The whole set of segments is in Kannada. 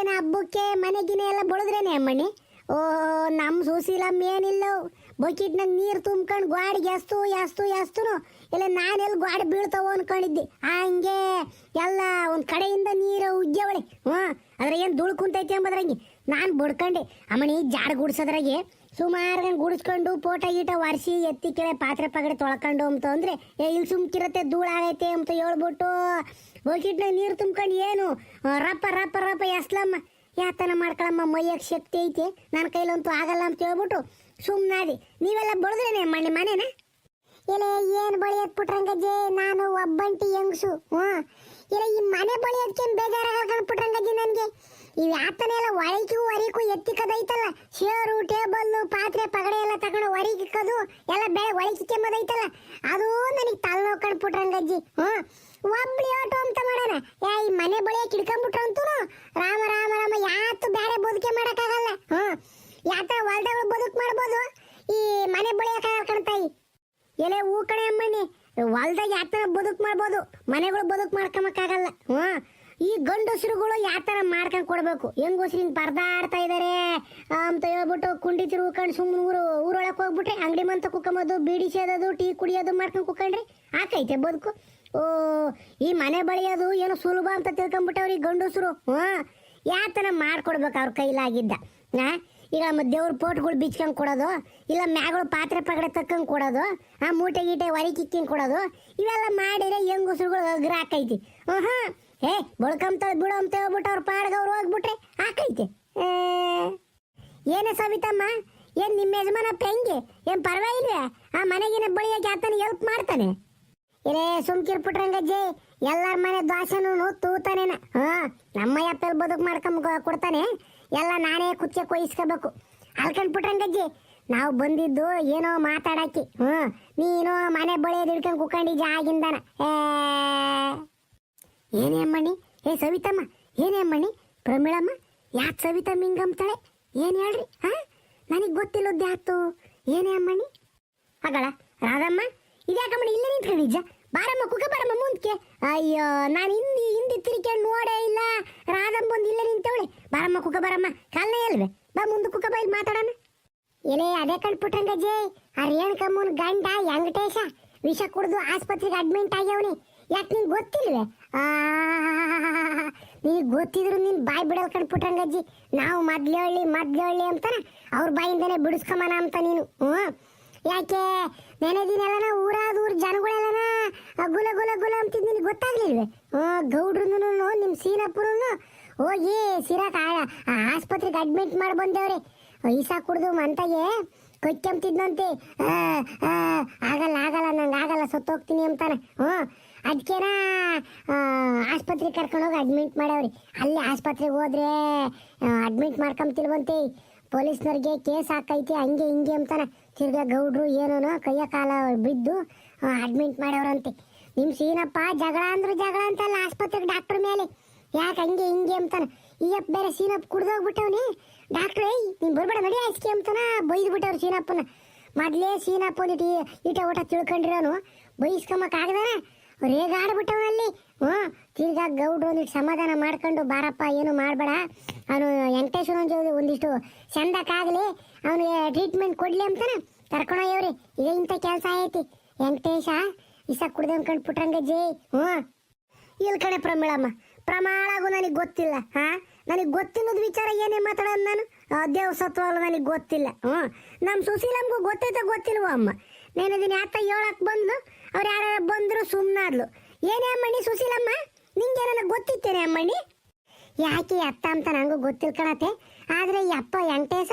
ಏನ ಹಬ್ಬಕ್ಕೆ ಮನೆಗಿನ ಎಲ್ಲ ಬಳಿದ್ರೇನೆ ಅಮ್ಮಣ್ಣಿ? ಓ ನಮ್ಮ ಸೂಸಿಲಮ್ಮ ಏನಿಲ್ಲ ಬಕೆಟ್ನಾಗ ನೀರು ತುಂಬ್ಕೊಂಡು ಗಾಡಿಗೆ ಎಸ್ತು ಎಸ್ತು, ಎಸ್ತುನು. ಇಲ್ಲ ನಾನೆಲ್ಲಿ ಗಾಡಿ ಬೀಳ್ತಾವ ಅನ್ಕೊಂಡಿದ್ದೆ. ಹಂಗೆ ಎಲ್ಲ ಒಂದು ಕಡೆಯಿಂದ ನೀರು ಉಜ್ಜವಳೆ. ಹ್ಞೂ ಅದ್ರ ಏನು ದುಳ್ಕುಂತೈತಿ ಕುಂತೈತಿ ನಾನು ಬಡ್ಕೊಂಡೆ. ಅಮ್ಮಣಿ ಜಾಡ್ ಗುಡ್ಸೋದ್ರಾಗೆ ಸುಮಾರು ಗುಡಿಸ್ಕೊಂಡು ಫೋಟೋ ಗೀಟ ಒರೆಸಿ ಎತ್ತಿ ಕೆಳ ಪಾತ್ರೆ ಪಗಡೆ ತೊಳ್ಕೊಂಡು ಅಂತ ಅಂದ್ರೆ, ಏ, ಇಲ್ಲಿ ಸುಮ್ಕಿರತ್ತೆ ಧೂಳಾಗೈತೆ ಅಂತ ಹೇಳ್ಬಿಟ್ಟು. ಬಕೆಟ್ನ ನೀರು ತುಂಬ್ಕೊಂಡು ಏನು? ರಪ್ಪ ರಪ್ಪ ರಪ್ಪ, ಎಸ್ಲಮ್ಮ. ಯಾತನ ಮಾಡ್ಕೊಳಮ್ಮ ಮೈಯಕ್ಕೆ ಶಕ್ತಿ ಐತೆ ನನ್ನ ಕೈಲಂತೂ ಆಗಲ್ಲ ಅಂತ ಹೇಳ್ಬಿಟ್ಟು ಸುಮ್ಮನಾದಿ ನೀವೆಲ್ಲ ಬಳ್ದ್ರೇನೆ ಮನೆ ಮನೇನ? ಇಲ್ಲ ಏನು ಬಳಿಯೋದು ಪುಟ್ರಂಗಜ್ಜಿ ನಾನು ಒಬ್ಬಂಟಿ ಹೆಂಗ್ಸು, ಹ್ಞೂ? ಇಲ್ಲ ಈ ಮನೆ ಬಳಿಯೋದಕ್ಕೇನು ಬೇಜಾರಾಗಲ್ಲ ಪುಟ್ರಂಗಜ್ಜಿ ನನಗೆ? ಇವು ಯಾತನೆಲ್ಲ ಒಳಗೂ ಎತ್ತಿ ಎತ್ತಿಕದೈತಲ್ಲ ಚೇರು ಟೇಬಲ್ ಪಾತ್ರೆ, ಪಗಡೆ ಎಲ್ಲ ತಗೊಂಡು ಹೊರಿಗಿಕ್ಕದು ಎಲ್ಲ ಬೆಳೆ ಒಳಗಿಕ್ಕೆಂಬದೈತಲ್ಲ ಅದು ನನಗೆ ತಲೆನೋವು ಕಂಡ್ಬಿಟ್ರಂಗಜ್ಜಿ ಹ್ಞೂ. ಒಬ್ಳು ಯೋಟು ಅಂತ ಮಾಡೋಣ. ಯಾ ಈ ಮನೆ ಬಳಿಯ ಕಿಡ್ಕೊಂಬಿಟ್ರ ಅಂತೂ. ರಾಮ ರಾಮ ರಾಮ ಯಾತು ಬೇರೆ ಬದುಕೆ ಮಾಡೋಕ್ಕಾಗಲ್ಲ. ಹ್ಞೂ. ಯಾತ ಹೊಲ್ದಗಳು ಬದುಕು ಮಾಡ್ಬೋದು. ಈ ಮನೆ ಬಳಿಯಕ್ಕಾಗಲ್ಲ ಕಣ್ತಾಯಿ. ಎಲೆ ಹೂ ಕಡೆ ಅಮ್ಮನಿ ಹೊಲ್ದಾಗ ಯಾತರ ಬದುಕು ಮಾಡ್ಬೋದು. ಮನೆಗಳು ಬದುಕು ಮಾಡ್ಕೊಂಬಕ್ಕಾಗಲ್ಲ ಹ್ಞೂ. ಈ ಗಂಡಸರುಗಳು ಯಾತರ ಮಾಡ್ಕೊಂಡು ಕೊಡ್ಬೇಕು? ಹೆಂಗೋಸ್ರು ಹಿಂಗೆ ಪರದಾಡ್ತಾ ಇದ್ದಾರೆ ಅಂತ ಹೇಳ್ಬಿಟ್ಟು ಕುಂಡಿ ತಿರುಗ್ಕೊಂಡು ಸುಮ್ಮನೆ ಊರು ಊರೊಳಗೆ ಹೋಗ್ಬಿಟ್ರೆ ಅಂಗಡಿ ಮಂತ ಕುಕ್ಕಂಬೋದು ಬೀಡಿ ಸೇದೋದು, ಟೀ ಕುಡಿಯೋದು ಮಾಡ್ಕೊಂಡು ಕುಕ್ಕಂಡ್ರಿ ಆಕೈತೆ ಬದುಕು. ಓ, ಈ ಮನೆ ಬಳಿಯೋದು ಏನು ಸುಲಭ ಅಂತ ತಿಳ್ಕೊಂಬಿಟ್ಟವ್ರಿ ಗಂಡಸರು. ಹ್ಞೂ ಯಾತನ ಮಾಡ್ಕೊಡ್ಬೇಕು ಅವ್ರ ಕೈಲಾಗಿದ್ದ? ಹಾಂ ಈಗ ದೇವ್ರ ಪೋಟ್ಗಳು ಬಿಚ್ಕೊಂಡು ಕೊಡೋದು, ಇಲ್ಲ ಮ್ಯಾಗಳು ಪಾತ್ರೆ ಪಗಡೆ ತಕ್ಕಂಗೆ ಕೊಡೋದು, ಆ ಮೂಟೆ ಗೀಟೆ ಹೊರಿ ಕಿಕ್ಕಿಂಗ್ ಕೊಡೋದು, ಇವೆಲ್ಲ ಮಾಡಿದ್ರೆ ಹೆಂಗಸ್ರುಗಳು ಅಗ್ರ ಹಾಕೈತಿ ಹ್ಞೂ ಏ ಬಳ್ಕಂತ ಬಿಡು ಅಂತ ಹೇಳ್ಬಿಟ್ಟು ಅವ್ರ ಪಾಡ್ಗೆ ಅವ್ರು ಹೋಗ್ಬಿಟ್ರೆ ಹಾಕೈತೆ ಏನೇ ಸವಿತಮ್ಮ, ಏನ್ ನಿಮ್ಮ ಯಜಮಾನಪ್ಪ ಹೆಂಗೆ? ಏನ್ ಪರವಾಗಿಲ್ವೇ? ಆ ಮನೆಗಿನ ಬಳಿಯಕ್ಕೆ ಆತನ ಹೆಲ್ಪ್ ಮಾಡ್ತಾನೆ. ಇರೇ ಸುಮ್ಕಿರ್ ಪುಟ್ರಂಗಜ್ಜಿ ಎಲ್ಲಾರ ಮನೆ ದ್ವಾಸನೂ ತೂತಾನೇನ ಹಾ ನಮ್ಮ ಎಪ್ಪಲ್ ಬದುಕು ಮಾಡ್ಕೊಂಡ್ ಕೊಡ್ತಾನೆ. ಎಲ್ಲ ನಾನೇ ಕುಚ್ಚೆ ಕೊಯ್ಸ್ಕೋಬೇಕು. ಅಲ್ಕಂಡ್ ಪುಟ್ರಂಗಜ್ಜಿ ನಾವು ಬಂದಿದ್ದು ಏನೋ ಮಾತಾಡಕ್ಕೆ. ಹ್ಞೂ ನೀನು ಮನೆ ಬಳಿಯೋದು ಹಿಡ್ಕೊಂಡು ಕುಕ್ಕಂಡಿದ್ಯ ಆಗಿಂದನ. ಏ ಏನೇ ಅಮ್ಮಣ್ಣಿ ಏ ಸವಿತಮ್ಮ, ಏನೇ ಅಮ್ಮಣ್ಣಿ ಪ್ರಮಿಳಮ್ಮ ಯಾಕೆ ಸವಿತಮ್ಮ ಹಿಂಗಂತಾಳೆ ಏನು ಹೇಳ್ರಿ, ಹಾ? ನನಗೆ ಗೊತ್ತಿಲ್ಲದ್ದು ಯಾತು? ಏನೇ ಅಮ್ಮಣ್ಣಿ ಹಾಗಳ ರಾಧಮ್ಮ ಇದ್ಯಾಕಮ್ಮಣ್ಣ ಇಲ್ಲೇ ನಿಂತ್ಕೊಂಡಿದ್ಜ ಬಾರಮ್ಮ, ಕುಕ ಬಾರಮ್ಮ ಮುಂದಕ್ಕೆ ಅಯ್ಯೋ, ನಾನು ಹಿಂದಿ ಹಿಂದಿ ತಿರ್ಕೊಂಡು ನೋಡೇ ಇಲ್ಲ. ರಾಧಮ್ಮ ಬಂದು ಇಲ್ಲೇ ನಿಂತವಳೆ. ಬಾರಮ್ಮ, ಕುಕ ಬಾರಮ್ಮ, ಕಾಲನೇ ಅಲ್ವೇ ಬಾ ಮುಂದೆ ಕುಕ ಬಾಯಿ ಮಾತಾಡೋಣ. ಎಲೆ, ಅದೇ ಕಣ್ಪುಟ್ಟಂಗಜ್ಜಿ ಆ ರೇಣುಕಮ್ಮನ ಗಂಡ ವೆಂಕಟೇಶ ವಿಷ ಕುಡಿದು ಆಸ್ಪತ್ರೆಗೆ ಅಡ್ಮಿಂಟ್ ಆಗ್ಯವನಿ. ಯಾಕೆ ನಿಂಗೆ ಗೊತ್ತಿಲ್ವೇ? ನಿನಗೆ ಗೊತ್ತಿದ್ರು ನಿನ್ ಬಾಯಿ ಬಿಡಲ್ ಕಣ್ಪುಟ್ಟಂಗಜ್ಜಿ ನಾವು ಮೊದ್ಲು ಹೇಳಿ ಮೊದ್ಲು ಹೇಳಿ ಅಂತಾನೆ ಅವ್ರ ಬಾಯಿಂದನೇ ಬಿಡಿಸ್ಕೊಂಬನ ಅಂತ ನೀನು, ಹ್ಞೂ? ಯಾಕೆ? ನೆನೆ ದಿನೆಲ್ಲನ ಊರಾದ ಊರ್ ಜನಗಳೆಲ್ಲನ ಗುಲ ಗುಲ ಗುಲ ಅಂತ ನಿನಗೆ ಗೊತ್ತಾಗ್ಲಿಲ್ವೇ? ಹ್ಞೂ ಗೌಡ್ರನು ನಿಮ್ಮ ಸೀನಪ್ಪರು ಹೋಗಿ ಸಿರಾಕ್ ಆಸ್ಪತ್ರೆಗೆ ಅಡ್ಮಿಟ್ ಮಾಡಿ ಬಂದೇವ್ರಿ. ಐಸಾ ಕುಡ್ದು ಮಂತಾಗೆ ಕೊಚ್ಚಂತಿದ್ನಂತೆ ಆಗಲ್ಲ ಆಗಲ್ಲ, ನಂಗೆ ಆಗಲ್ಲ, ಸತ್ತೋಗ್ತೀನಿ ಅಂತಾನೆ, ಹ್ಞೂ? ಅದಕ್ಕೇನ ಆಸ್ಪತ್ರೆಗೆ ಕರ್ಕೊಂಡು ಹೋಗಿ ಅಡ್ಮಿಟ್ ಮಾಡವ್ರಿ. ಅಲ್ಲಿ ಆಸ್ಪತ್ರೆಗೆ ಹೋದ್ರೆ ಅಡ್ಮಿಟ್ ಮಾಡ್ಕೊಂತಿಲ್ವಂತೆ ಪೊಲೀಸ್ನವ್ರಿಗೆ ಕೇಸ್ ಹಾಕೈತಿ, ಹಂಗೆ ಹಿಂಗೆ ಅಂತಾನೆ. ತಿರ್ಗಾ ಗೌಡ್ರು ಏನೋನೋ ಕೈಯ ಕಾಲ ಬಿದ್ದು ಅಡ್ಮಿಟ್ ಮಾಡವ್ರಂತೆ. ನಿಮ್ಮ ಸೀನಪ್ಪ ಜಗಳ ಅಂದ್ರೆ ಜಗಳ ಅಂತಲ್ಲ ಆಸ್ಪತ್ರೆಗೆ ಡಾಕ್ಟ್ರ್ ಮೇಲೆ. ಯಾಕೆ ಹಂಗೆ ಹಿಂಗೆ ಅಂತಾನೆ. ಅಪ್ಪ ಬೇರೆ ಸೀನಪ್ಪ ಕುಡ್ದೋಗ್ಬಿಟ್ಟವ್ನಿ. ಡಾಕ್ಟ್ರ್ ಏಯ್, ನೀನು ಬರ್ಬೇಡ, ನಡಿ ಐಸ್ಕಿ ಅಂತಾನೆ. ಬೈದು ಬಿಟ್ಟವ್ರು ಸೀನಪ್ಪನ. ಮೊದಲೇ ಸೀನಪ್ಪ ಒಂದಿಟ್ಟು ಈಟ ಊಟ ತಿಳ್ಕೊಂಡಿರೋನು. ಬೈಸ್ಕೊಂಬಕ್ ಆಗದಾನ ರೇಗಾಡ್ಬಿಟ್ಟವನಲ್ಲಿ. ಹ್ಞೂ ತಿರ್ಗಾ ಗೌಡ್ರು ಒಂದಿಟ್ಟು ಸಮಾಧಾನ ಮಾಡ್ಕೊಂಡು ಬಾರಪ್ಪ ಏನು ಮಾಡಬೇಡ. ಅವನು ವೆಂಕಟೇಶ್ವರ ಒಂದು ಒಂದಿಷ್ಟು ಚಂದಕ್ಕಾಗಲಿ ಅವನಿಗೆ ಟ್ರೀಟ್ಮೆಂಟ್ ಕೊಡಲಿ ಅಂತಾನೆ ಕರ್ಕೊಂಡೋಗ್ಯವ್ರಿ ಈಗ ಇಂಥ ಕೆಲಸ ಐತಿ. ವೆಂಕಟೇಶ ಇಸ ಕುಡ್ದು ಅನ್ಕೊಂಡು ಪುಟ್ರಂಗಜ್ಜಿ ಹ್ಞೂ. ಇಲ್ಲಿ ಕಡೆ ಪ್ರಮಿಳಮ್ಮ ಪ್ರಮಾಣಗೂ ನನಗೆ ಗೊತ್ತಿಲ್ಲ. ಹಾ ನನಗೆ ಗೊತ್ತಿಲ್ಲದ ವಿಚಾರ ಏನೇ ಮಾತಾಡೋದು ನಾನು? ಆ, ದೇವ್ ಸತ್ವ ಅಲ್ಲ ನನಗೆ ಗೊತ್ತಿಲ್ಲ. ಹ್ಞೂ. ನಮ್ಮ ಸುಶೀಲಮ್ಗೂ ಗೊತ್ತೈತೆ ಗೊತ್ತಿಲ್ವ ಅಮ್ಮ? నేను ದಿನ ಯಾತ ಹೇಳಕ್ ಬಂದ್ಲು ಅವ್ರು ಯಾರ ಬಂದ್ರು ಸುಮ್ಮನಾದ್ಲು ಏನೇ ಅಮ್ಮಣ್ಣಿ, ಸುಶೀಲಮ್ಮ, ನಿಂಗೆ ಏನಾರ ಗೊತ್ತಿತ್ತೇನೆ ಅಮ್ಮಣ್ಣಿ? ಯಾಕೆ ಅತ್ತ ಅಂತ ನಂಗೂ ಗೊತ್ತಿಲ್ಲ ಕಣತೆ. ಆದರೆ ಈ ಅಪ್ಪ ಎಂಟೇಸ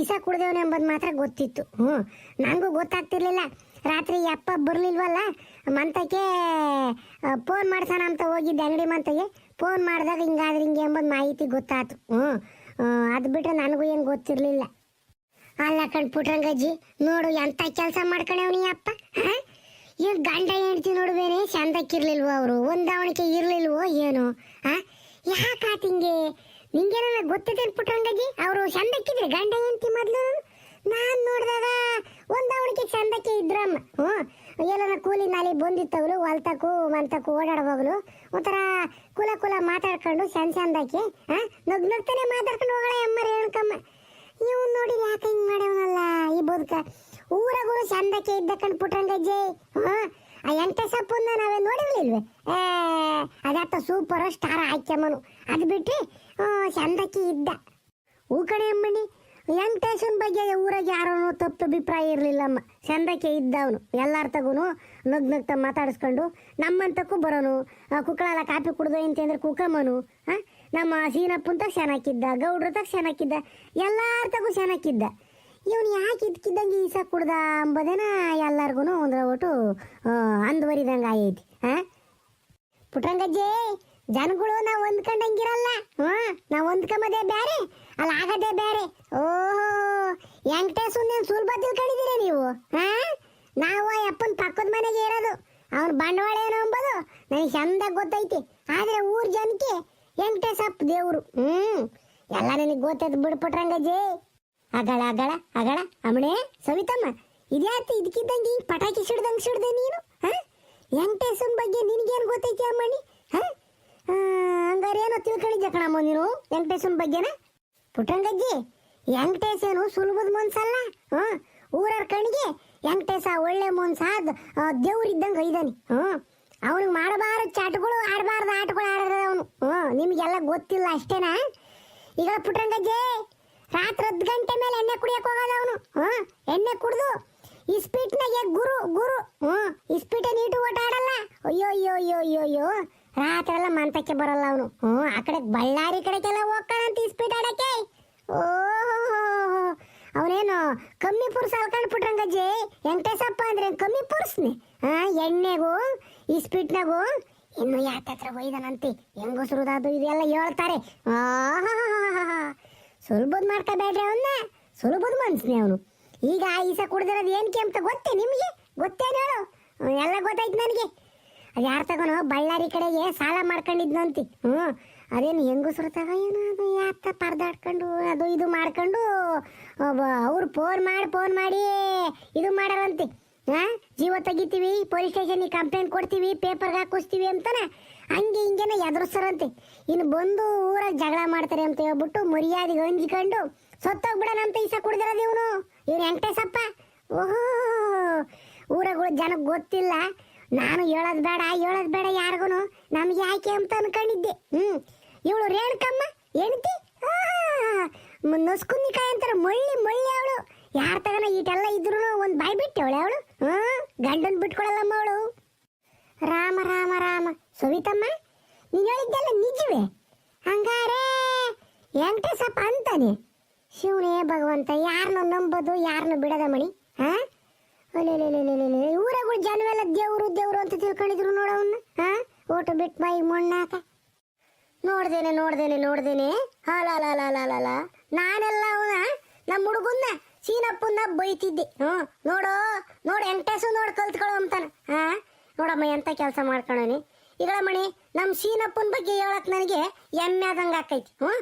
ಇಸ ಕುಡ್ದೇವನೆ ಎಂಬುದು ಮಾತ್ರ ಗೊತ್ತಿತ್ತು. ಹ್ಞೂ ನನಗೂ ಗೊತ್ತಾಗ್ತಿರ್ಲಿಲ್ಲ. ರಾತ್ರಿ ಈ ಅಪ್ಪ ಬರಲಿಲ್ವಲ್ಲ? ಮಂತಕ್ಕೆ ಫೋನ್ ಮಾಡ್ಸೋಣ ಅಂತ ಹೋಗಿದ್ದೆ ಅಂಗಡಿ ಮಂತಗೆ. ಫೋನ್ ಮಾಡಿದಾಗ ಹಿಂಗಾದ್ರೆ ಹಿಂಗೆ ಎಂಬುದು ಮಾಹಿತಿ ಗೊತ್ತಾಯ್ತು ಹ್ಞೂ ಅದು ಬಿಟ್ಟರೆ ನನಗೂ ಏನು ಗೊತ್ತಿರಲಿಲ್ಲ. ಅಲ್ಲ ಕಣ್ ಪುಟ್ರಂಗಜ್ಜಿ, ನೋಡು ಎಂತ ಕೆಲಸ ಮಾಡ್ಕೊಂಡವ್ನಿ ಅಪ್ಪ ಏನು ಗಂಡ ಹೆಂಡ್ತಿ ನೋಡುವೇನೆ ಚಂದಕ್ಕಿರ್ಲಿಲ್ವೋ ಅವರು ಹೊಂದಾವಣಿಕೆ ಇರ್ಲಿಲ್ವೋ ಏನು ಆ ಯಾಕಾತಿಂಗೆ ನಿಂಗೆ ನನಗೆ ಗೊತ್ತಿದೆ ಪುಟ್ರಂಗಜ್ಜಿ? ಅವರು ಚಂದಕ್ಕಿದ್ರೆ ಗಂಡ ಹೆಂಡ್ತಿ ಮೊದಲು? ನಾನು ನೋಡಿದಾಗ ಹೊಂದಾವಣಿಕೆ ಚಂದಕ್ಕೆ ಇದ್ರಮ್ಮ ಹ್ಞೂ? ಏನೋ ಕೂಲಿ ನಾಲಿ ಬಂದಿತ್ತವಳು, ಹೊಲ್ತಕ್ಕೂ ಮಂತಕ್ಕೂ ಓಡಾಡುವಾಗಲು, ಒಂಥರ ಕುಲ ಕುಲ ಮಾತಾಡ್ಕೊಂಡು ಸಣ್ಣ ಚಂದಕ್ಕೆ, ಹಾ? ನಗ್ ನಗ್ತಾನೆ ಮಾತಾಡ್ಕೊಂಡು ಹೋಗಳ ಅಮ್ಮ ಹೇಳ್ಕಮ್ಮ ಇವ್ ನೋಡಿ ಯಾಕೆ ಹಿಂಗ್ ಮಾಡ್ಯವನಲ್ಲ? ಈ ಬದುಕ. ಊರಗಳು ಚಂದಕ್ಕೆ ಇದ್ದ ಕಂಡು ಪುಟ್ರಂಗಜ್ಜೆ ಹಾ? ಆ ಎಂಟೆ ಸಪ್ಪನ್ನ ನಾವೇ ನೋಡಿರ್ಲಿಲ್ವೇ? ಅದಾತ ಸೂಪರ್ ಸ್ಟಾರ್ ಆಯ್ಕೆಮ್ಮನು ಅದು ಬಿಟ್ರೆ ಚಂದಕ್ಕೆ ಇದ್ದ. ಊ ಕಡೆ ಅಮ್ಮಣ್ಣಿ ವೆಂಕಟೇಶನ್ ಬಗ್ಗೆ ಊರಾಗ ಯಾರೋ ತಪ್ಪು ಅಭಿಪ್ರಾಯ ಇರಲಿಲ್ಲಮ್ಮ. ಚಂದಕ್ಕೆ ಇದ್ದವನು. ಎಲ್ಲರ ತಗೋನು ನಗ್ ನಗ್ತ ಮಾತಾಡಿಸ್ಕೊಂಡು ನಮ್ಮಂತಕ್ಕೂ ಬರೋನು. ಕುಕ್ಕಳಲ್ಲ ಕಾಪಿ ಕುಡ್ದು ಅಂತಂದ್ರೆ ಕುಕ್ಕಮ್ಮನು ಆ, ನಮ್ಮ ಸೀನಪ್ಪಂತ ಚೆನ್ನಾಕಿದ್ದ ಗೌಡ್ರ ತಗ ಚೆನ್ನಾಕಿದ್ದ ಎಲ್ಲಾರ ತಗೂ ಇವನು ಯಾಕೆ ಇದ್ಕಿದ್ದಂಗೆ ಈಸ ಕುಡ್ದ ಅಂಬೋದೇನ ಎಲ್ಲಾರ್ಗು ಒಂದ್ರ ಒಟ್ಟು ಅಂದುವರಿದಂಗ ಆಗೈತಿ ಹಾ ಪುಟ್ರಂಗಜ್ಜಿ ಜನಗಳು ನಾವು ಹೊಂದ್ಕೊಂಡಂಗಿರಲ್ಲ, ಹಾ? ನಾವು ಹೊಂದ್ಕೊಂಬದೇ ಬೇರೆ ಅಲ್ಲಿ ಆಗದೇ ಬೇರೆ ಓಹೋ, ವೆಂಕಟೇಶ್ ನೀನು ಸುಲಭ ತಿಳ್ಕೊಂಡಿದ್ದೀರ ನೀವು ಹಾ ನಾವು ಅಪ್ಪನ ಪಕ್ಕದ ಮನೆಗೆ ಇರೋದು, ಅವನ ಬಂಡವಾಳ ಏನು ಅಂಬೋದು, ನನಗೆ ಚಂದ ಗೊತ್ತೈತಿ, ಆದ್ರೆ ಊರ್ ಜನಕ್ಕೆ ವೆಂಕಟೇಶ್ ಸಪ್ ದೇವ್ರು. ಹ್ಮ್, ಎಲ್ಲ ನಿನಗೆ ಗೊತ್ತೈತೆ ಬಿಡ್ಪಟ್ರಂಗಜ್ಜಿ ಅಗಳ ಅಗಳ ಅಗಳ, ಅಮಣೆ, ಸವಿತಮ್ಮ, ಇದ್ಯಾತಿ ಇದಕ್ಕಿದ್ದಂಗೆ ಪಟಾಕಿ ಸಿಡ್ದಂಗೆ ಸಿಡ್ದೆ ನೀನು? ಹಾ? ವೆಂಕಟೇಶನ್ ಬಗ್ಗೆ ನಿನಗೇನು ಗೊತ್ತೈತಿ ಅಮ್ಮಣ್ಣಿ ಹಾ? ಹಂಗಾರೆ ಏನೋ ತಿಳ್ಕೊಂಡಿದ್ದೆ ಕಣಮ್ಮ ನೀನು ವೆಂಕಟೇಶನ್ ಬಗ್ಗೆನ? ಪುಟ್ಟಂಗಜ್ಜಿ ಎಂಟೇಸೇನು ಸುಲಭದ ಮನ್ಸಲ್ಲ. ಊರರ ಕಣ್ಣಿಗೆ ವೆಂಕಟೇಶ ಒಳ್ಳೆ ಮನ್ಸ ದೇವ್ರಿದ್ದಂಗೆ ಐದಾನಿ. ಹ್ಞೂ ಅವನಿಗೆ ಮಾಡಬಾರದು ಚಾಟಗಳು ಆಡಬಾರ್ದು ಆಟಗಳು ಆಡಿದ್ರೆ ಅವನು ಹ್ಞೂ ನಿಮಗೆಲ್ಲ ಗೊತ್ತಿಲ್ಲ ಅಷ್ಟೇನಾ ಈಗ ಪುಟ್ರಂಗಜ್ಜಿ ರಾತ್ರಿ ಹತ್ತು ಗಂಟೆ ಮೇಲೆ ಎಣ್ಣೆ ಕುಡಿಯಕ್ಕೆ ಹೋಗೋದು ಅವನು ಹ್ಞೂ ಎಣ್ಣೆ ಕುಡಿದು ಇಸ್ಪೀಟ್ನಾಗೆ ಗುರು ಗುರು ಹ್ಞೂ ಇಸ್ಪೀಟೆ ನೀಟು ಓಟ ಆಡಲ್ಲ ಅಯ್ಯೋ ಅಯ್ಯೋ ಅಯ್ಯೋ ಅಯ್ಯೋ ಅಯ್ಯೋ ರಾತ್ರಿ ಎಲ್ಲ ಮಂತಕ್ಕೆ ಬರಲ್ಲ ಅವನು ಹ್ಞೂ ಆ ಕಡೆ ಬಳ್ಳಾರಿ ಕಡೆಗೆಲ್ಲ ಹೋಗ್ತಾನಂತ ಇಸ್ಪೀಟ್ ಆಡಕ್ಕೆ ಓಹೋ ಅವನೇನು ಕಮ್ಮಿ ಅಲ್ಕೊಂಡು ಪುಟ್ರಂಗಜ್ಜಿ ವೆಂಕಟೇಶಪ್ಪ ಅಂದ್ರೆ ಕಮ್ಮಿ ಪುರುಷನೆ ಹಾ ಎಣ್ಣೆಗೂ ಇಸ್ಪೀಟ್ನಾಗೂ ಇನ್ನು ಯಾತತ್ರ ಒಯ್ದನಂತೆ. ಹೆಂಗಸರುದಾದು ಇದೆಲ್ಲ ಹೇಳ್ತಾರೆ. ಸುಲಭದ ಮಾಡ್ಕೋಬೇಡ್ರಿ ಅವನ್ನ ಸುಲಭದ ಮನ್ಸ್ನೆ ಅವನು. ಈಗ ಈಸ ಕುಡ್ದಿರೋದು ಏನಕ್ಕೆ ಅಂತ ಗೊತ್ತೇ ನಿಮಗೆ? ಗೊತ್ತೇನು ಹೇಳು? ಎಲ್ಲ ಗೊತ್ತಾಯ್ತು ನನಗೆ. ಅದು ಯಾರು ತಗೋನು? ಬಳ್ಳಾರಿ ಕಡೆಗೆ ಸಾಲ ಮಾಡ್ಕೊಂಡಿದ್ನಂತಿ. ಹ್ಞೂ ಅದೇನು ಹೆಂಗಸ್ರತಾಗ ತಗೋ ಏನೋ ಅದು? ಯಾತ ಪರ್ದಾಡ್ಕೊಂಡು, ಅದು ಇದು ಮಾಡ್ಕೊಂಡು ಅವ್ರು ಫೋನ್ ಮಾಡಿ ಫೋನ್ ಮಾಡಿ, ಇದು ಮಾಡಾರಂತೆ. ಹಾಂ ಜೀವ ತೆಗಿತೀವಿ ಪೊಲೀಸ್ ಸ್ಟೇಷನಿಗೆ ಕಂಪ್ಲೇಂಟ್ ಕೊಡ್ತೀವಿ ಪೇಪರ್ಗೆ ಹಾಕಿಸ್ತೀವಿ ಅಂತಾನೆ. ಹಂಗೆ ಹಿಂಗೆನ ಎದುರಿಸ್ತಾರಂತೆ ಇನ್ನು ಬಂದು ಊರಾಗ ಜಗಳ ಮಾಡ್ತಾರೆ ಅಂತ ಹೇಳ್ಬಿಟ್ಟು ಮರ್ಯಾದೆಗೆ ಹೊಂಜಿಕೊಂಡು ಸತ್ತೋಗ್ಬಿಡೋಣ ಅಂತ ಈಸ ಕುಡ್ದಿರೋದು ಇವನು. ಇವ್ನು ವೆಂಕಟೇಶಪ್ಪ. ಓಹೋ! ಊರಾಗ ಜನಕ್ಕೆ ಗೊತ್ತಿಲ್ಲ. ನಾನು ಹೇಳೋದು ಬೇಡ ಹೇಳೋದು ಬೇಡ ಯಾರಿಗೂ ನಮ್ಗೆ ಯಾಕೆ ಅಂತ ಅನ್ಕೊಂಡಿದ್ದೆ. ಹ್ಞೂ ಇವಳು ರೇಣುಕಮ್ಮ, ಹೆಂಡತಿ? ನಸ್ಕುನ್ನಿಕಾಯಿ ಅಂತಾರೆ. ಮಳ್ಳಿ ಮಳ್ಳಿ ಅವಳು. ಯಾರ ತಗನ ಈಟೆಲ್ಲ ಇದ್ರು ಒಂದು ಬಾಯಿ ಬಿಟ್ಟವಳೆ ಅವಳು? ಹ್ಞೂ ಗಂಡನ್ ಬಿಟ್ಕೊಳಲ್ಲಮ್ಮ ಅವಳು. ರಾಮ ರಾಮ ರಾಮ. ಸವಿತಮ್ಮ, ನೀನು ಹೇಳಿದ್ದೆಲ್ಲ ನಿಜವೇ? ಹಂಗಾರೆ, ವೆಂಕಟೇಶಪ್ಪ ಅಂತಾನೆ. ಶಿವನೇ ಭಗವಂತ ಯಾರನ್ನ ನಂಬೋದು ಯಾರನ್ನ ಬಿಡದ ಮಣಿ. ಊರಗಳು ಜನವೆಲ್ಲ ದೇವ್ರು ದೇವ್ರು ಅಂತ ತಿಳ್ಕೊಂಡಿದ್ರು ನೋಡವನ್ನ ಹಾ? ಓಟು ಬಿಟ್ಟು ಬಾಯಿ ಮಣ್ಣಾಕ ನೋಡ್ದೇನೆ ನೋಡ್ದೇನೆ ನೋಡ್ದೇನೆ. ಹಾಲಾಲಾಲಾಲಾಲ ನಾನೆಲ್ಲ ಅವನ ನಮ್ಮ ಹುಡುಗನ್ನ ಸೀನಪ್ಪನ್ನ ಬೈತಿದ್ದೆ. ಹ್ಞೂ, ನೋಡು ನೋಡು, ಎಂಟೇಸು ನೋಡಿ ಕಲ್ತ್ಕೊಳ್ಳೋ ಅಂತಾನ. ಹಾ? ನೋಡಮ್ಮ, ಎಂತ ಕೆಲಸ ಮಾಡ್ಕೊಳನಿ ಇಗಳ ಮಣಿ ನಮ್ಮ ಸೀನಪ್ಪನ ಬಗ್ಗೆ ಹೇಳಕ್ ನನಗೆ ಎಮ್ಮೆ ಆದಂಗೆ ಆಕೈತಿ. ಹ್ಞೂ?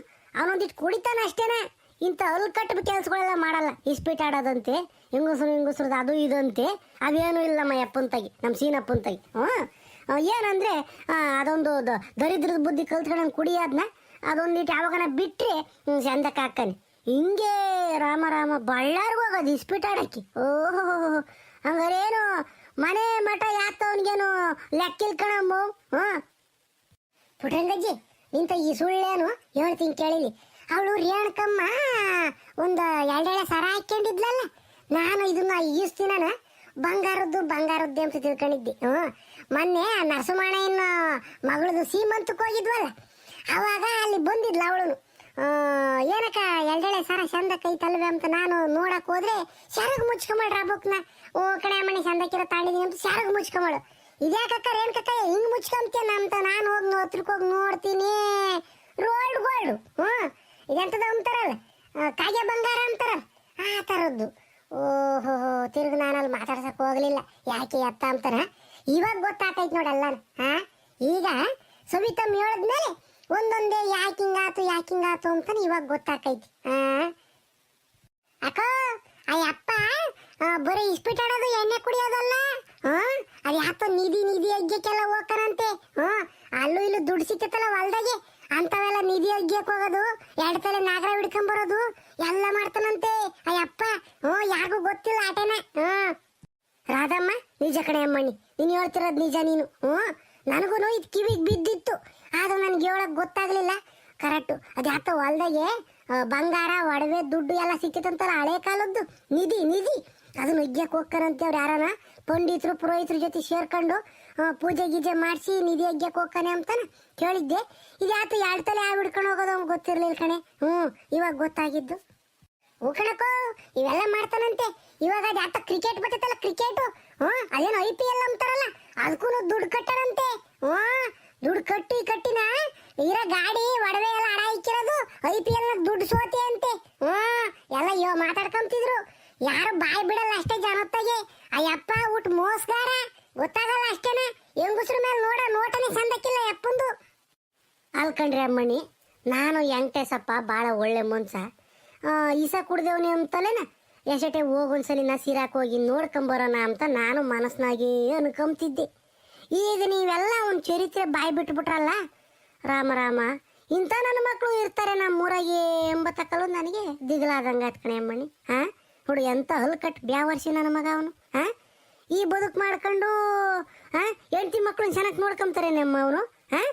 ಅವನೊಂದಿಟ್ಟು ಕುಡಿತಾನೆ ಅಷ್ಟೇನೆ. ಇಂಥ ಅಲ್ಕಟ್ಟು ಕೆಲಸಗಳೆಲ್ಲ ಮಾಡಲ್ಲ. ಇಸ್ಪೀಟ್ ಆಡೋದಂತೆ, ಹೆಂಗಸರು ಹೆಂಗಸ್ರದ್ದು ಅದು ಇದು ಅಂತೆ. ಇಲ್ಲ ಇಲ್ಲಮ್ಮ ಯಪ್ಪಂತಾಗಿ ನಮ್ಮ ಸೀನಪ್ಪಂತಾಗಿ ಹ್ಞೂ ಏನಂದ್ರೆ ಅದೊಂದು ದರಿದ್ರದ ಬುದ್ಧಿ ಕಲ್ತ್ಕೊಂಡು ಅದೊಂದು ಅದೊಂದಿಟ್ಟು ಯಾವಾಗನ ಬಿಟ್ಟರೆ ಚಂದಕ್ಕೆ ಹಾಕ್ತಾನೆ. ಹಿಂಗೆ ರಾಮ ರಾಮ ಬಳ್ಳಾರ್ಗೆ ಹೋಗೋದು ಇಸ್ಪೀಟ್ ಆಡಕ್ಕೆ. ಓಹೋ, ಹಂಗಾರೇನು ಮನೆ ಮಠ ಯಾತವನಿಗೇನು ಲೆಕ್ಕಿಲ್ ಕಣಮ್ಮ? ಹ್ಞೂ ಪುಟಂಗಜ್ಜಿ ಇಂಥ ಈ ಸುಳ್ಳೇನು ಹೇಳ್ತೀನಿ ಕೇಳಿಲಿ. ಅವಳು ರೇಣಕಮ್ಮ. ಒಂದು ಎರಡೆಳೆ ಸರ ಹಾಕ್ಕೊಂಡಿದ್ಲಲ್ಲ, ನಾನು ಇದನ್ನ ಈಸ್ತಿನ ಬಂಗಾರದ್ದು ಬಂಗಾರದ್ದು ಅಂತ ತಿಳ್ಕೊಂಡಿದ್ದೆ. ಹ್ಞೂ. ಮೊನ್ನೆ ನರಸಮಾಣಯ್ಯನ ಮಗಳದು ಸೀಮಂತಕ್ಕೆ ಹೋಗಿದ್ವಲ್ಲ, ಅವಾಗ ಅಲ್ಲಿ ಬಂದಿದ್ಲ ಅವಳು. ಏನಕ್ಕ ಎರಡೆಳೆ ಸರ ಕೈ ಐತಲ್ವೇ ಅಂತ ನಾನು ನೋಡಕ್ ಹೋದ್ರೆ ಶರಗ್ ಮುಚ್ಕೊಂಬಳ್ರ ಬುಕ್ನ. ಓ ಕಡೆ ಮನೆ ಚಂದಕ್ಕಿರೋ ತಾಳಿದೀನಿ ಅಂತ ಶರಗ್ ಮುಚ್ಕೊಂಬಳು. ಇದ್ಯಾಕಕ್ಕ ರೇಣುಕಕ್ಕ, ಹಿಂಗ್ ಮುಚ್ಕೊಂತೇನ ಅಂತ ನಾನು ಹೋಗಿ ಹತ್ರಕ್ಕೆ ಹೋಗಿ ನೋಡ್ತೀನಿ. ರೋಲ್ಡ್ ಗೋಲ್ಡ್ ಹ್ಞೂ. ಇದೆಂತದ ಅಂತಾರಲ್ಲ ಆ, ಕಾಗೆ ಬಂಗಾರ ಅಂತಾರ ಆ ಥರದ್ದು ಓಹೋ ತಿರುಗಿ ಅಲ್ಲಿ ಮಾತಾಡ್ಸಕ್ ಹೋಗಲಿಲ್ಲ. ಯಾಕೆ ಅತ್ತ ಅಂತಾರ? ಇವಾಗ ಗೊತ್ತಾಕೈತ್ ನೋಡಲ್ಲ ಹಾಂ ಈಗ ಸವಿತಮ್ ಹೇಳಿದ್ಮೇಲೆ ಒಂದೊಂದೇ ಯಾಕಿಂಗಾತು ಯಾಕಿಂಗಾತು ಅಂತ ಇವಾಗ ಗೊತ್ತಾಕೈತಿ ಅಕ್ಕ ಅಯ್ಯಪ್ಪ ಅಪ್ಪ ಬರೀ ಆಡೋದು ಎಣ್ಣೆ ಕುಡಿಯೋದಲ್ಲ? ಹಾಂ ಅದು ಯಾಕೋ ನಿಧಿ ನಿಧಿ ಅಜ್ಜೆ ಕೆಲ ಹೋಗ್ತಾರಂತೆ ಹಾಂ ಅಲ್ಲೂ ಇಲ್ಲೂ ದುಡ್ಡು ಸಿಕ್ಕತ್ತಲ್ಲ ಹೊಲ್ದಾಗೆ. ಅಂತವೆಲ್ಲ ನಿಧಿ ಅಗ್ಗಿಯಕ್ ಹೋಗೋದು, ಎರಡ್ ತಲೆ ನಾಗರ ಹಿಡ್ಕೊಂಡ್ ಬರೋದು, ಎಲ್ಲ ಮಾಡ್ತಾನಂತೆ. ಅಯ್ಯಪ್ಪ, ಓ, ಯಾರಿಗೂ ಗೊತ್ತಿಲ್ಲ ಆಟನ? ಹ್ಮ್ ರಾಧಮ್ಮ, ನಿಜ ಕಣೆ ಅಮ್ಮಣ್ಣಿ, ನೀನ್ ಹೇಳ್ತಿರೋದು ನಿಜ ನೀನು. ಹ್ಮ್ ನನಗೂ ಇದು ಕಿವಿಗ್ ಬಿದ್ದಿತ್ತು. ಆದ್ರೆ ನನಗೆ ಹೇಳಕ್ ಗೊತ್ತಾಗ್ಲಿಲ್ಲ. ಕರೆಕ್ಟು ಅದ್ಯಾತ ಹೊಲ್ದಾಗೆ ಬಂಗಾರ, ಒಡವೆ, ದುಡ್ಡು ಎಲ್ಲ ಸಿಕ್ಕಿತಂತಲ್ಲ ಹಳೆ ಕಾಲದ್ದು. ನಿಧಿ ನಿಧಿ. ಅದನ್ನ ಒಗ್ಯಕ್ಕೆ ಹೋಗ್ತಾರಂತೆ ಅವ್ರು ಯಾರನ. ಪಂಡಿತರು ಪುರೋಹಿತರ ಜೊತೆ ಸೇರ್ಕೊಂಡು ಪೂಜೆ ಗೀಜೆ ಮಾಡಿಸಿ ನಿಧಿ ಒಗ್ಯಕ್ಕೆ ಹೋಗ್ತಾನೆ ಅಂತಾನೆ ಕೇಳಿದ್ದೆ. ಇದು ಯಾತು ಎರಡು ತಲೆ ಯಾವ ಹಿಡ್ಕೊಂಡು ಹೋಗೋದು ಅವ್ನು ಗೊತ್ತಿರ್ಲಿಲ್ಲ ಕಣೆ. ಹ್ಞೂ, ಇವಾಗ ಗೊತ್ತಾಗಿದ್ದು. ಹೂ ಕಣಕೋ ಇವೆಲ್ಲ ಮಾಡ್ತಾನಂತೆ. ಇವಾಗ ಅದು ಯಾತ ಕ್ರಿಕೆಟ್ ಬರ್ತೈತಲ್ಲ ಕ್ರಿಕೆಟು ಹ್ಞೂ, ಅದೇನು ಐ ಪಿ ಎಲ್ ಅಂತಾರಲ್ಲ ಅದಕ್ಕೂ ದುಡ್ಡು ಕಟ್ಟಾರಂತೆ. ಹ್ಞೂ, ದುಡ್ಡು ಕಟ್ಟಿ ಕಟ್ಟಿನ ಇರೋ ಗಾಡಿ, ಒಡವೆ ಎಲ್ಲ ಹಡ ಇಕ್ಕಿರೋದು ಐ ಪಿ ಎಲ್ ದುಡ್ಡು ಸೋತಿ ಅಂತೆ. ಹ್ಞೂ, ಎಲ್ಲ ಇವಾಗ ಮಾತಾಡ್ಕೊಂತಿದ್ರು. ಯಾರು ಬಾಯಿ ಬಿಡಲ್ಲ ಅಷ್ಟೇ ಜನತ್ತಾಗೆ. ಅಯ್ಯಪ್ಪ, ಊಟ ಮೋಸ್ಗಾರ. ಗೊತ್ತಾಗಲ್ಲ ಅಷ್ಟೇನ. ಹೆಂಗಸ್ರ ಮೇಲೆ ನೋಡ, ನೋಟನೆ ಚಂದಕ್ಕಿಲ್ಲ ಯಪ್ಪಂದು ಅಲ್ಕಂಡ್ರಿ ಅಮ್ಮಣಿ ನಾನು ವೆಂಕಟೇಶಪ್ಪ ಭಾಳ ಒಳ್ಳೆ ಮನ್ಸ. ಈಸ ಕುಡ್ದೇವ್ನಿ ಅಂತಲೇನ? ಎಷ್ಟೇ ಹೋಗೊಂದ್ಸಲಿ ನಾ ಸಿರಾಕ್ ಹೋಗಿ ನೋಡ್ಕೊಂಬರೋಣ ಅಂತ ನಾನು ಮನಸ್ನಾಗೆ ಅನ್ಕೊಂತಿದ್ದೆ ಈಗ ನೀವೆಲ್ಲ ಒಂದು ಚರಿತ್ರೆ ಬಾಯಿ ಬಿಟ್ಬಿಟ್ರಲ್ಲ? ರಾಮ ರಾಮ. ಇಂಥ ನನ್ನ ಮಕ್ಕಳು ಇರ್ತಾರೆ ನಮ್ಮೂರಾಗೆ ಎಂಬತ್ತಕ್ಕಲು ನನಗೆ ದಿಗಲಾದಂಗೆ ಆಯ್ತು ಕಣೆ ಅಮ್ಮಣ್ಣಿ, ಹಾಂ? ಹುಡು ಎಂಥ ಹಲ್ಕಟ್ ಬ್ಯಾವರ್ಸಿ ನನ್ನ ಮಗ ಅವನು ಹಾಂ ಈ ಬದುಕು ಮಾಡ್ಕೊಂಡು ಹಾಂ ಹೆಂಡತಿ ಮಕ್ಕಳನ್ನ ಚೆನ್ನಾಗಿ ನೋಡ್ಕೊಂತಾರೆ ನಮ್ಮ ಅವನು ಹಾಂ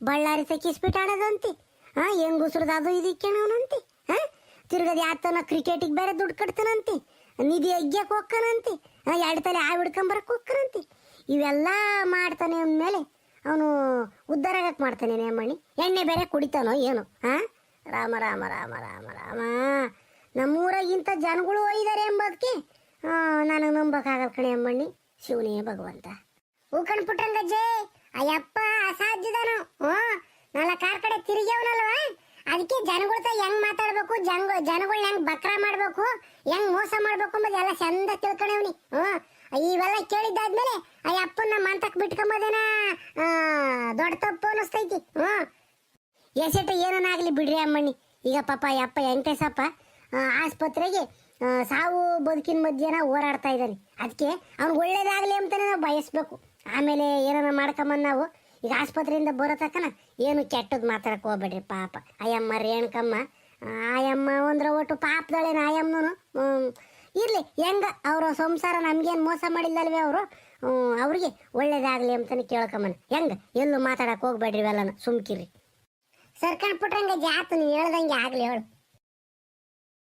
ಬಳ್ಳಾರಿ ತೆಕ್ಕಿಸ್ಬಿಟ್ಟು ಆಡೋದಂತಿ ಹಾ ಹೆಂಗುಸ್ರದ್ದು ಅದು ಇದಕ್ಕೇನವನಂತಿ ಹಾಂ ತಿರ್ಗದ ಯಾತನ ಕ್ರಿಕೆಟಿಗೆ ಬೇರೆ ದುಡ್ಡು ಕಟ್ತಾನಂತಿ, ನಿಧಿ ಅಗ್ಯಕ್ಕೆ ಹೋಗ್ಕನಂತಿ ಎರಡು ತಲೆ ಆ ಹಿಡ್ಕೊಂಬರಕ್ಕೆ ಹೋಗ್ಕನಂತಿ ಇವೆಲ್ಲ ಮಾಡ್ತಾನೆ ಅಂದಮೇಲೆ ಅವನು ಉದ್ಧಾರ ಆಗಕ್ಕೆ ಮಾಡ್ತಾನೆ ನೇಮಣಿ ಎಣ್ಣೆ ಬೇರೆ ಕುಡಿತಾನೋ ಏನು ಹಾ ರಾಮ ರಾಮ ರಾಮ ರಾಮ ರಾಮ. ನಮ್ಮೂರಾಗಿಂತ ಜನಗಳು ಒಯ್ದಾರೆ ಎಂಬುದಕ್ಕೆ ನನಗೆ ನಂಬಕ್ಕಾಗಲ್ಲ ಕಣೆ ಅಮ್ಮಣ್ಣಿ. ಶಿವನೇ ಭಗವಂತ. ಹೂಕಣ್ ಪುಟ್ರಂಗಜ್ಜೆ ಅಯ್ಯಪ್ಪ ಅಸಾಧ್ಯದನು ಹ್ಞೂ ನಾಲ್ಕು ಕಾರ್ ಕಡೆ ತಿರುಗ್ಯವನಲ್ವ? ಅದಕ್ಕೆ ಜನಗಳ ಹೆಂಗ್ ಮಾತಾಡ್ಬೇಕು ಜಂಗ ಜನಗಳನ್ನ ಹೆಂಗ್ ಬಕ್ರ ಮಾಡ್ಬೇಕು ಹೆಂಗ್ ಮೋಸ ಮಾಡ್ಬೇಕು ಅಂಬುದು ಎಲ್ಲ ಚಂದ ತಿಳ್ಕೊಂಡವ್ನಿ ಹ್ಞೂ ಇವೆಲ್ಲ ಕೇಳಿದ್ದಾದ್ಮೇಲೆ ನಮ್ಮ ಮಂತಕ್ ಬಿಟ್ಕೊಂಬೋದೇನ? ಆ, ದೊಡ್ಡ ತಪ್ಪು ಅನಿಸ್ತೈತಿ. ಹ್ಞೂ. ಎಸೆಟ ಏನನ್ನಾಗ್ಲಿ ಬಿಡ್ರಿ ಅಮ್ಮಣ್ಣಿ. ಈಗ ಪಾಪ ಯಪ್ಪ ವೆಂಕಟೇಶಪ್ಪ ಆ, ಆಸ್ಪತ್ರೆಗೆ ಸಾವು ಬದುಕಿನ ಮಧ್ಯೆನ ಓಡಾಡ್ತಾ ಇದ್ದಾನೆ ಅದಕ್ಕೆ ಅವ್ನು ಒಳ್ಳೇದಾಗಲಿ ಅಂತಾನೆ ನಾವು ಬಯಸ್ಬೇಕು. ಆಮೇಲೆ ಏನಾರ ಮಾಡ್ಕೊಂಬಂದು ನಾವು, ಈಗ ಆಸ್ಪತ್ರೆಯಿಂದ ಬರೋ ತಕ್ಕನ ಏನು ಕೆಟ್ಟದ್ದು ಮಾತಾಡಕ್ಕೆ ಹೋಗ್ಬೇಡ್ರಿ ಪಾಪ. ಅಯ್ಯಮ್ಮ ರೇಣಕಮ್ಮ ಆಯಮ್ಮ ಅಂದ್ರೆ ಒಟ್ಟು ಪಾಪದಳೇನು ಆಯಮ್ಮನು ಇರಲಿ, ಹೆಂಗ? ಅವರ ಸಂಸಾರ ನಮಗೇನು ಮೋಸ ಮಾಡಿಲ್ಲಲ್ವೇ ಅವರು? ಅವ್ರಿಗೆ ಒಳ್ಳೇದಾಗಲಿ ಅಂತಾನೆ ಕೇಳ್ಕೊಂಬನ ಹೆಂಗೆ? ಎಲ್ಲೂ ಮಾತಾಡಕ್ಕೆ ಹೋಗ್ಬೇಡ್ರಿ ಇವೆಲ್ಲನ. ಸುಮ್ಕಿರಿ. ಸರ್ಕಾರ ಪುಟ್ರಂಗೆ ಜಾತು ನೀನು ಹೇಳ್ದಂಗೆ ಆಗಲಿ ಹೇಳು.